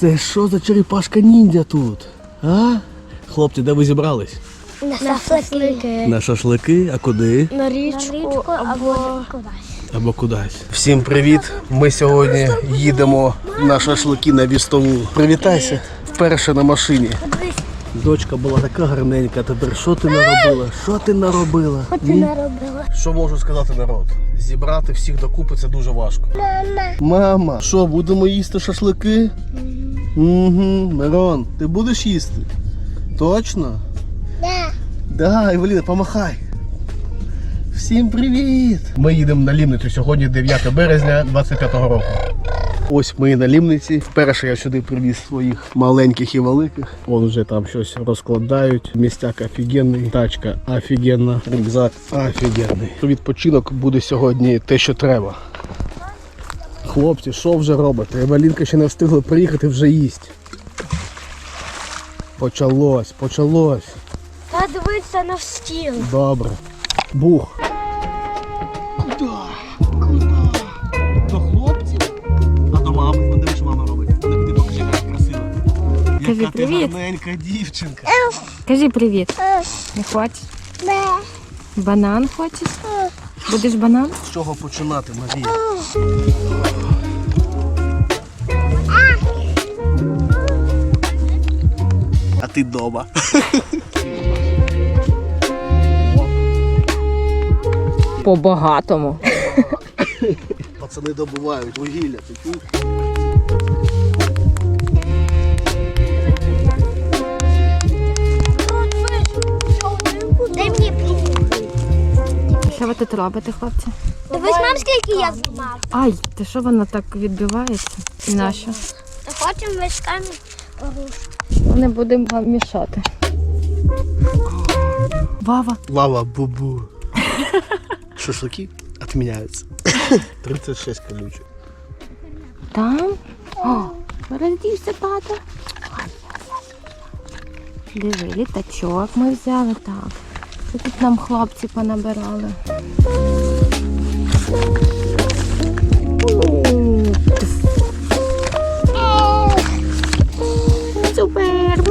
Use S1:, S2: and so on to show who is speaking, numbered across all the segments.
S1: Це що за черепашка ніндзя тут? А? Хлопці, де ви зібрались?
S2: На шашлики.
S1: На шашлики, а куди?
S2: На річку або кудись.
S1: Або кудись. Всім привіт! Ми сьогодні їдемо на шашлики на вістову. Привітайся вперше на машині. Дочка була така гарненька, тепер що ти наробила? Що ти наробила?
S2: Що ти наробила?
S1: Що можу сказати народ? Зібрати всіх докупи це дуже важко.
S2: Мама.
S1: Мама, що, будемо їсти шашлики? Угу. Мирон, ти будеш їсти? Точно?
S2: Да.
S1: Да, Евеліна, помахай. Всім привіт! Ми їдемо на Лімницю сьогодні 9 березня 25-го року. Ось ми на Лімниці. Вперше я сюди привіз своїх маленьких і великих. Вон вже там щось розкладають. Містяк офігенний, тачка офігенна, рюкзак офігенний. Відпочинок буде сьогодні те, що треба. Хлопці, що вже робите? Евелінка ще не встигла приїхати, вже їсть. Почалось, почалось.
S2: Та дивися на стіл.
S1: Добре. Бух. Куда? Куда? До хлопців? А до мами? Подиви, що мама робить. Ти покажи, як красиво.
S3: Кажи
S1: Яка ти
S3: привіт.
S1: гарненька дівчинка.
S3: Кажи привіт. Не хочеш? Банан хочеш? Будеш банан?
S1: З чого починати, Марія? А ти дома.
S3: По-багатому.
S1: Пацани добувають вугілля.
S3: Що ви тут робите, хлопці?
S2: Дивись, мам, скільки я знімав.
S3: Ай, ти що воно так відбивається? І нащо?
S2: Хочемо мішками
S3: Не будемо вам мішати. Вава.
S1: Лава бубу. Шашлыки отменяются. 36 колючек.
S3: Там? О, роздівся тато. Диви, літачок ми взяли так. Тут нам хлопці понабирали? Супермен!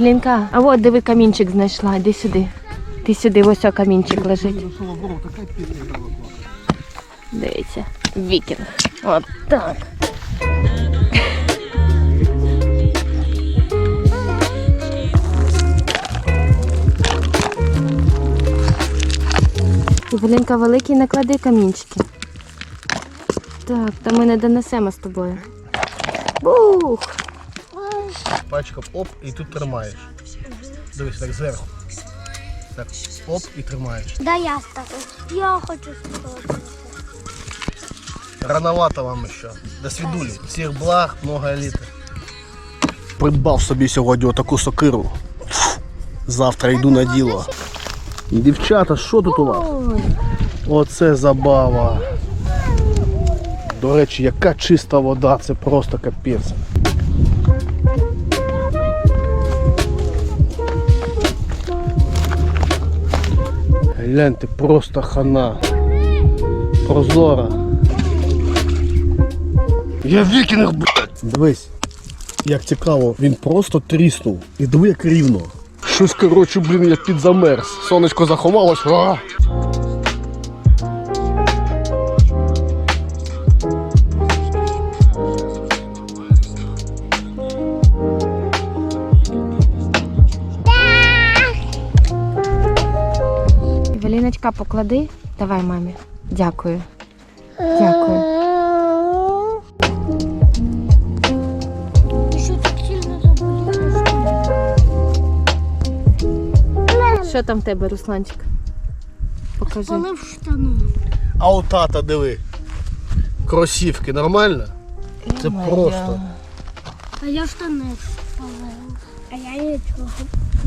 S3: Кататись. А от диви камінчик знайшла. Іди сюди. Ти сюди, ось о камінчик лежить. Дивіться, вікінг. От так. Евелінка, великий наклади камінчики. Так, та ми не донесемо з тобою. Бух!
S1: Пачка оп і тут тримаєш. Дивись, так зверху. Так, оп і тримаєш.
S2: Да я ставлю. Я хочу спробувати.
S1: Рановато вам ще. До свідулі. Всіх благ, много еліти. Придбав собі сьогодні отаку сокиру. Завтра йду на діло. Дівчата, що тут у вас? Оце забава. До речі, яка чиста вода, це просто капець. Гляньте, просто хана. Прозора. Я вікінг, блядь! Дивись, як цікаво, він просто тріснув. І диви, як рівно. Щось, коротше, блін, я підзамерз. Сонечко заховалось. А!
S3: Значка поклади. Давай, мамі. Дякую. Дякую.
S2: Що
S3: там в тебе, Русланчик? Покажи.
S2: Спалив штану.
S1: А у тата диви. Кросівки нормально? Е, Це просто.
S2: А я штани спалив. А я нічого.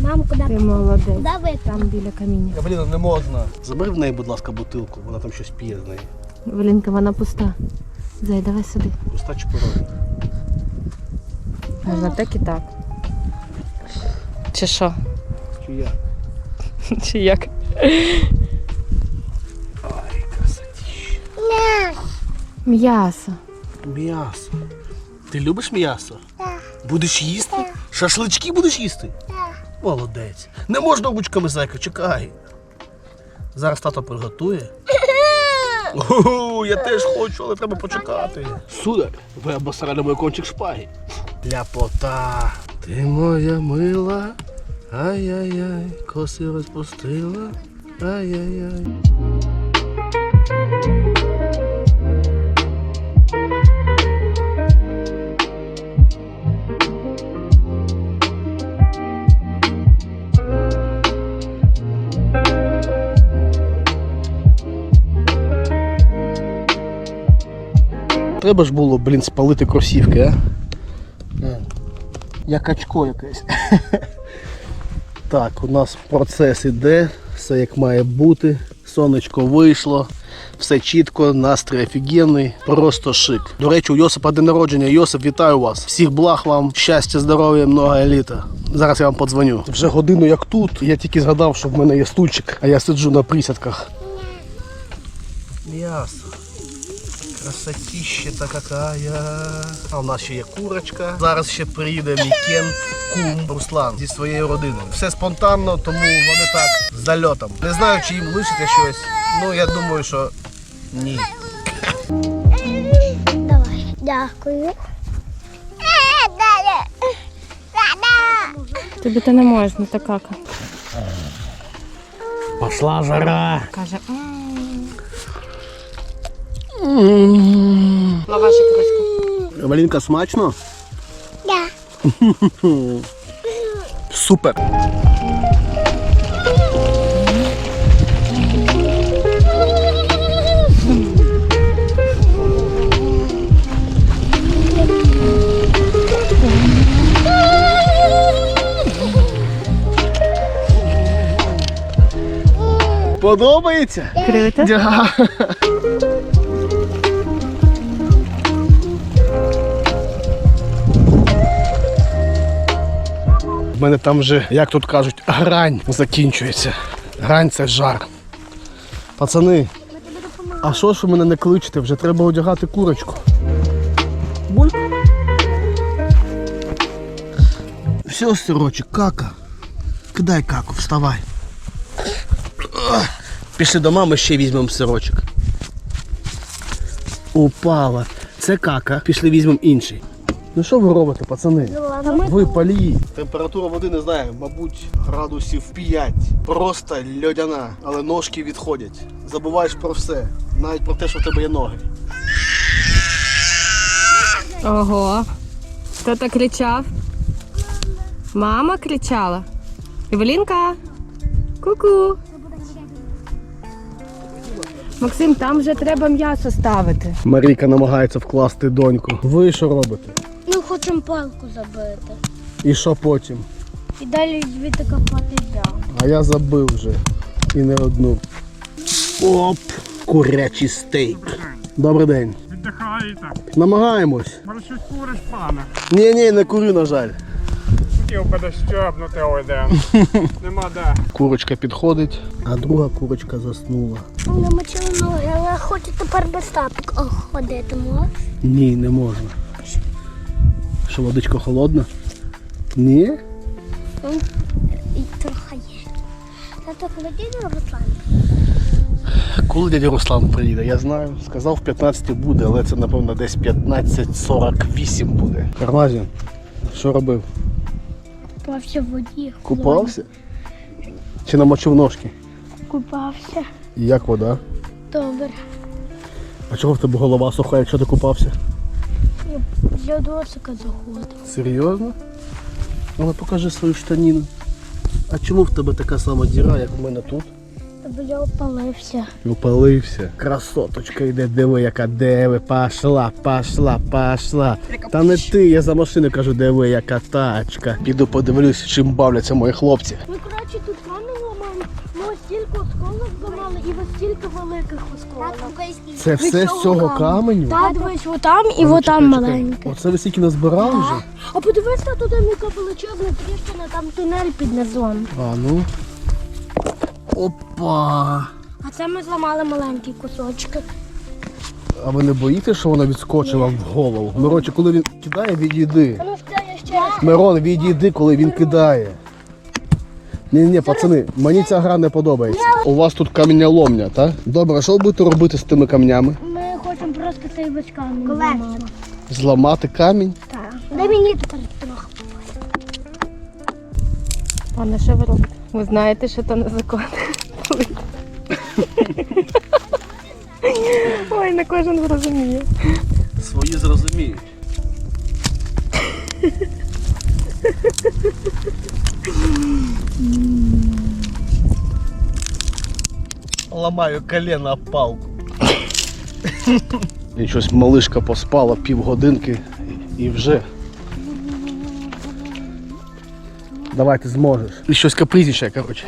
S2: Мам, куди?
S3: Ти молодець.
S2: Куди ви?
S3: Там біля каміння.
S1: Блін, не можна. Забери в неї, будь ласка, бутилку, вона там щось п'є з неї.
S3: Евелінка, вона пуста. Зай, давай сюди.
S1: Пуста чи порожня?
S3: Можна так і так. Чи що?
S1: Чи я?
S3: Чи як?
S1: Ай, красотіще.
S3: М'ясо.
S1: М'ясо. Ти любиш м'ясо? Так. Будеш їсти? Шашлички будеш їсти? Так. Молодець. Не можна ручками зайка, чекай. Зараз тато приготує. О, я теж хочу, але треба почекати. Сударь, ви обосрали мой кончик шпаги. Ляпота. Ти моя мила. Ай-яй-яй, коси розпустила. Ай-яй-яй. Треба ж було, блін, спалити кросівки, а? Е, Як очко якесь. Так, у нас процес іде, все як має бути. Сонечко вийшло, все чітко, настрій офігенний, просто шик. До речі, у Йосипа день народження. Йосип, вітаю вас. Всіх благ вам, щастя, здоров'я, много еліта. Зараз я вам подзвоню. Вже годину як тут. Я тільки згадав, що в мене є стульчик, а я сиджу на присядках. М'ясо. Красотища-то какая. А у нас ще є курочка. Зараз ще приїде мій кен, кум Руслан зі своєю родиною. Все спонтанно, тому вони так з зальотом. Не знаю, чи їм лишиться щось. Ну я думаю, що ні.
S2: Давай. Дякую. Далі.
S3: Тобі то не можна, та кака.
S1: Пошла жара.
S3: Каже. Лавашик ручку.
S1: Валінка, смачно?
S2: Да.
S1: Супер. Подобається?
S3: Круто.
S1: Да. Мене там вже, як тут кажуть, грань закінчується. Грань це жар. Пацани, а що ж ви мене не кличете? Вже треба одягати курочку. Буль. Все, сирочок, кака. Кидай каку, вставай. Пішли до мами, ще візьмемо сирочок. Упала. Це кака. Пішли візьмемо інший. Ну що ви робите, пацани? Ви палії. Температура води не знаю, мабуть, градусів 5. Просто льодяна, але ножки відходять. Забуваєш про все, навіть про те, що в тебе є ноги.
S3: Ого. Хто так кричав? Мама кричала. Евелінка. Ку-ку. Максим, там вже треба м'ясо ставити.
S1: Марійка намагається вкласти доньку. Ви що робите?
S2: Хочемо палку забити.
S1: І що потім?
S2: І далі звідти копати яму.
S1: А я забив вже. І не одну. Оп! Курячий стейк. Добрий день.
S4: Віддихаєте.
S1: Намагаємось.
S4: Може щось куриш, пане?
S1: Ні, ні, не курю, на жаль.
S4: Хотів би десь щебнути. Нема де.
S1: Курочка підходить, а друга курочка заснула.
S2: Намочили ноги, але я хочу тепер без тапок ходити, можеш?
S1: Ні, не можна. Що водичка холодна? Ні?
S2: Трохи є. Тато холодильник, Руслан?
S1: Коли дядя Руслан приїде, я знаю. Сказав, в 15 буде, але це напевно десь 15.48 буде. Кармазін, що робив?
S2: Купався в воді.
S1: Купався? Чи намочив ножки?
S2: Купався.
S1: І як вода?
S2: Добре.
S1: А чого в тебе голова суха, якщо ти купався?
S2: Для досика заходив.
S1: Серйозно? Але покажи свою штаніну. А чому в тебе така сама діра, як у мене тут?
S2: Я опалився.
S1: Упалився. Красоточка йде, диви, яка диви, пошла, пошла, пошла. Та не ти, я за машину кажу, диви, яка тачка. Піду подивлюсь, чим бавляться мої хлопці.
S2: Ми, коротше, тут камінь ламали, ми ось стільки осколок зламали і ось стільки великих осколок.
S1: Це все з цього каменю?
S2: Так, дивись, отам і
S1: А ну,
S2: отам
S1: чекай, чекай.
S2: маленьке.
S1: Оце ви стільки назбирали вже?
S2: А подивись на туди яка величезна тріщина, там тунель під низом.
S1: А ну. Опа.
S2: А це ми зламали маленькі кусочки.
S1: А ви не боїтеся, що вона відскочила вам в голову? Мироче, коли він кидає, відійди.
S2: Ну ще я ще раз.
S1: Мирон, відійди, коли він кидає. Ні, ні, пацани, мені ця гра не подобається. У вас тут камінняломня, так? Добре, а що ви будете робити з тими камнями?
S2: Ми хочемо просто цей весь камінь зламати.
S1: Зламати камінь?
S2: Так. Дай мені тепер трохи.
S3: Пане, що ви робите? Ви знаєте, що то незаконно. Ой, не кожен зрозуміє.
S1: Свої зрозуміють. Ламаю колено об палку. І щось малишка поспала півгодинки і вже. Давай ти зможеш. І щось капризничає, коротше.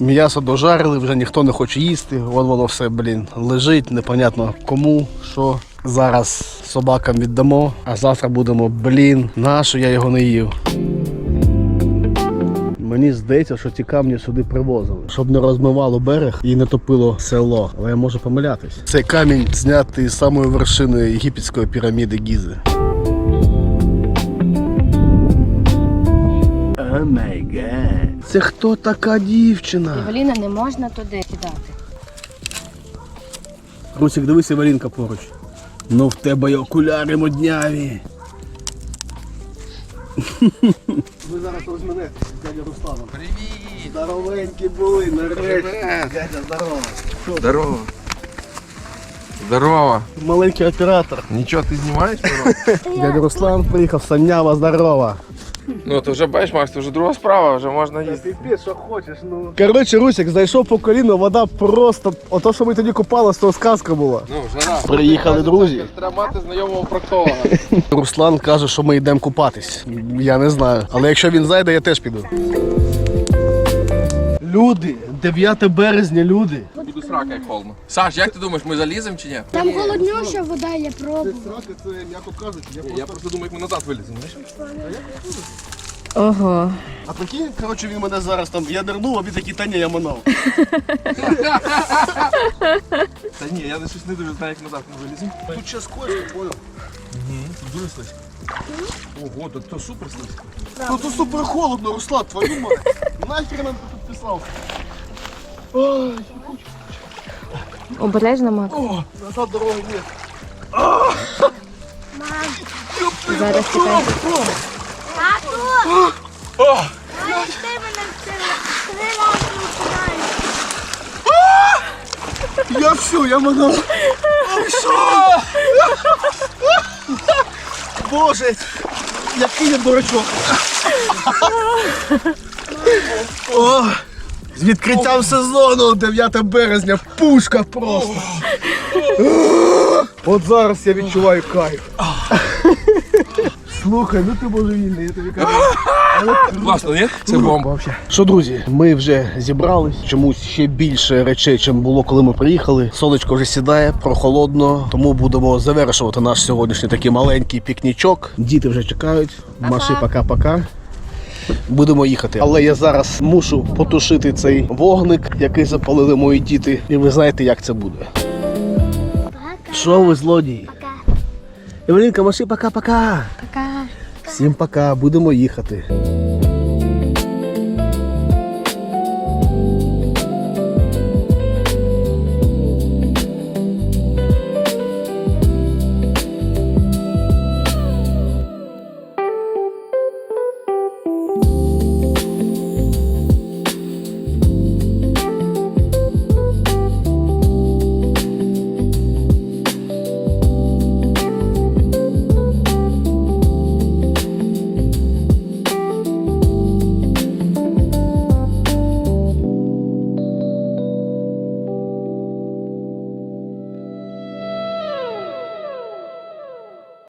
S1: М'ясо дожарили, вже ніхто не хоче їсти. Вон воно все, блін, лежить, непонятно кому, що. Зараз собакам віддамо, а завтра будемо, блін, нащо я його не їв. Мені здається, що ці камні сюди привозили, щоб не розмивало берег і не топило село. Але я можу помилятись. Цей камінь знятий з самої вершини єгипетської піраміди Гізи. О. Це хто така дівчина?
S3: Евеліна, не можна туди кидати.
S1: Русик, дивись, Евелінка поруч. Ну в тебе й окуляри модняві. Ви зараз розминете дядя Русланом. Привіт! Здоровенькі були, нарешті. Дядя, здорово.
S5: Здорово. Здорово.
S1: Маленький оператор.
S5: Нічого ти знімаєш?
S1: Дядя Руслан приїхав, Санява, здорово.
S5: Ну, то вже бачиш, Макс, то вже друга справа, вже можна їсти.
S1: Ти що хочеш, ну. Коротше, Русик, зайшов по коліно, вода просто. Ото, що ми тоді купали, то сказка була.
S5: Ну, жара.
S1: Приїхали друзі.
S5: Треба мати знайомого проктолога.
S1: Руслан каже, що ми йдемо купатись. Я не знаю. Але якщо він зайде, я теж піду. Люди, 9 березня, люди.
S5: Срака, як холодно. Саш, як ти думаєш, ми заліземо чи ні?
S2: Там холоднюща вода, я пробую.
S1: Срака, це м'яко кажуть. Я
S5: Я просто думаю, як ми назад виліземо. знаєш?
S3: Ого.
S1: А прикинь, коротше, він мене зараз там. Я нирнув, а він такий, та ні, я манав.
S5: Та ні, я щось не дуже знаю, як назад ми виліземо.
S1: Тут ще скользко, понял?
S5: Дуже слизько. Ого, то, то супер слизько.
S1: Ну тут супер холодно, Руслан, твою мать. Нахер нам тут підписався? Ой,
S3: Обережно, Макс.
S1: назад дороги нет.
S3: Зараз чекай.
S2: Тату! Ти мене вчила. Три рази починаєш.
S1: Я все, я манав. Боже, який я дурачок. О, з відкриттям сезону 9 березня пушка просто. От зараз я відчуваю кайф. Слухай, ну ти божевільний, я тобі кажу.
S5: Класно, ні? Це бомба взагалі.
S1: Що, друзі, ми вже зібрались. Чомусь ще більше речей, чим було, коли ми приїхали. Сонечко вже сідає, прохолодно, тому будемо завершувати наш сьогоднішній такий маленький пікнічок. Діти вже чекають. Маші, пока-пока. Будемо їхати. Але я зараз мушу потушити цей вогник, який запалили мої діти. І ви знаєте, як це буде. Що ви, злодії?
S2: Пока.
S1: Евелінка, маши пока-пока.
S3: Пока.
S1: Всім пока, будемо їхати.